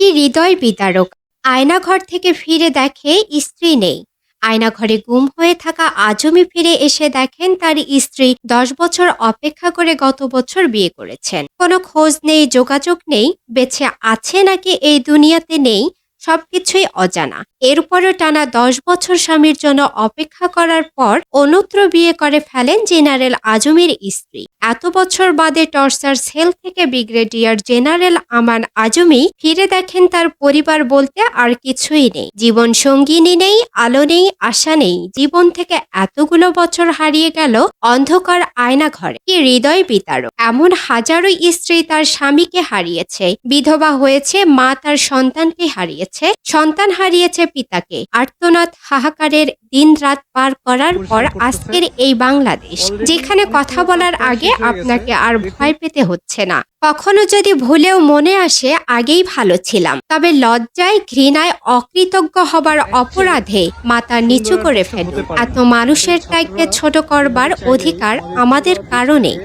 কি হৃদয় বিতারক আয়নাঘর থেকে ফিরে দেখে স্ত্রী নেই। আয়নাঘরে গুম হয়ে থাকা আজমি ফিরে এসে দেখেন তার স্ত্রী দশ বছর অপেক্ষা করে গত বছর বিয়ে করেছেন। কোনো খোঁজ নেই, যোগাযোগ নেই বেছে আছে নাকি এই দুনিয়াতে নেই? সবকিছুই অজানা। এরপরও টানা দশ বছর স্বামীর জন্য অপেক্ষা করার পর অন্যত্র বিয়ে করে ফেলেন জেনারেল আজমির স্ত্রী। এত বছর বাদে টর্চার সেল থেকে ব্রিগেডিয়ার জেনারেল আমান আজমি ফিরে দেখেন তার পরিবার বলতে আর কিছুই নেই। জীবন সঙ্গিনী নেই, আলো নেই, আশা নেই। জীবন থেকে এতগুলো বছর হারিয়ে গেল, অন্ধকার আয়না ঘরে। কি হৃদয় বিতারক এমন হাজারো স্ত্রী তার স্বামীকে হারিয়েছে। বিধবা হয়েছে, মা তার সন্তানকে হারিয়েছে। সন্তান হারিয়েছে পিতাকে। আর্তনাদ হাহাকারের দিন রাত পার করার পর আজকের এই বাংলাদেশ যেখানে কথা বলার আগে আপনাকে আর ভয় পেতে হচ্ছে না। কখনো যদি ভুলেও মনে আসে আগেই ভালো ছিলাম। তবে লজ্জায় ঘৃণায় অকৃতজ্ঞ হবার অপরাধে মাথা নিচু করে ফেলি এত মানুষের ত্যাগকে ছোট করবার অধিকার আমাদের কারণে।